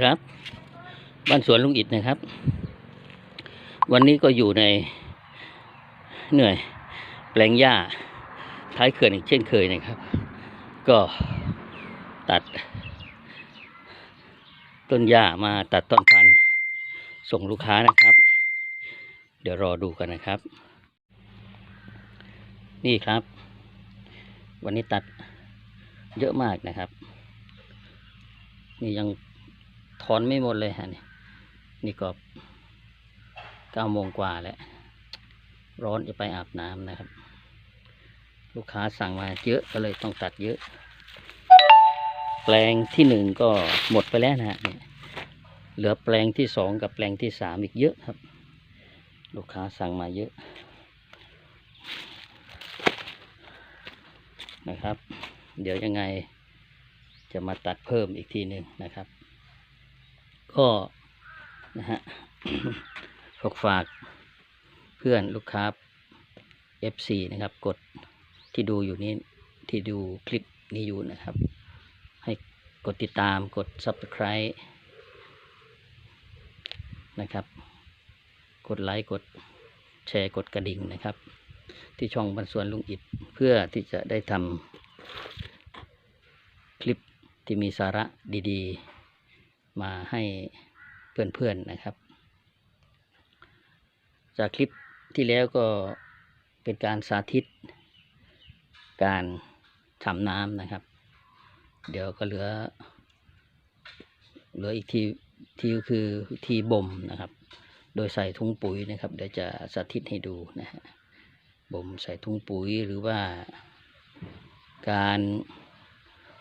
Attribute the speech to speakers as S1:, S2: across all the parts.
S1: ครับบ้านสวนลุงอิดนะครับ วันนี้ก็อยู่ในเหนื่อยแปลงหญ้าท้ายเขื่อนอีกเช่นเคยนะครับ ก็ตัด ต้นหญ้ามาตัดต้นพันธุ์ส่งลูกค้านะครับ เดี๋ยวรอดูกันนะครับ นี่ครับ วันนี้ตัดเยอะมากนะครับ นี่ยัง ถอนไม่หมดเลยฮะนี่นี่ก็เก้าโมงกว่าแล้ว ร้อนจะไปอาบน้ำนะครับ ลูกค้าสั่งมาเยอะก็เลยต้องตัดเยอะ แปลงที่หนึ่งก็หมดไปแล้วนะฮะเหลือแปลงที่สองกับแปลงที่สามอีกเยอะครับ ลูกค้าสั่งมาเยอะนะครับ เดี๋ยวยังไงจะมาตัดเพิ่มอีกทีหนึ่งนะครับ ก็นะฮะฝากฝากเพื่อนลูกค้า FC นะครับ กดที่ดูอยู่นี้ที่ดูคลิปนี้อยู่นะครับ ให้กดติดตามกด Subscribe นะครับ กดไลค์กดแชร์กดกระดิ่งนะครับ ที่ช่องบรรสวนลุงอิดเพื่อที่จะได้ทำคลิปที่มีสาระดี ๆ มาให้เพื่อนๆนะครับ จากคลิปที่แล้วก็เป็นการสาธิต การทำน้ำนะครับ เดี๋ยวก็เหลือ เหลืออีกทีทีก็คือทีบ่มนะครับ โดยใส่ถุงปุ๋ยนะครับ เดี๋ยวจะสาธิตให้ดูนะฮะบ่มใส่ถุงปุ๋ยหรือว่าการ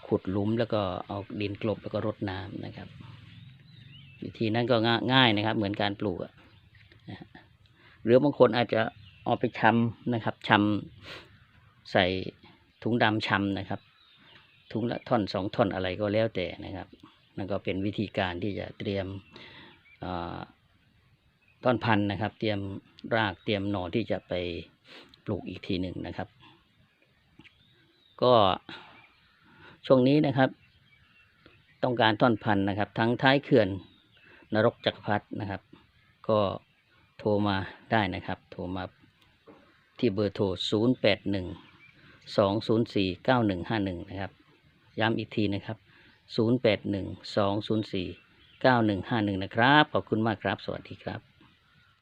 S1: ขุดหลุมแล้วก็เอาดินกลบแล้วก็รดน้ำนะครับ วิธีนั้นก็ง่ายนะครับ เหมือนการปลูกหรือบางคนอาจจะเอาไปชำนะครับชำใส่ถุงดำชำนะครับ ถุงละท่อนสองท่อนอะไรก็แล้วแต่นะครับนั่นก็เป็นวิธีการที่จะเตรียมต้นพันธุ์นะครับ เตรียมรากเตรียมหน่อที่จะไปปลูกอีกทีหนึ่งนะครับ ก็ช่วงนี้นะครับ ต้องการต้นพันธุ์นะครับ ทั้งท้ายเขื่อน นรกจักรพรรดินะครับ ก็โทรมาได้นะครับ โทรมาที่เบอร์โทร 0 8 1 2 0 4 9 1 5 1 นะครับ ย้ำอีกทีนะครับ 0 8 1 2 0 4 9 1 5 1 นะครับ ขอบคุณมากครับ สวัสดีครับ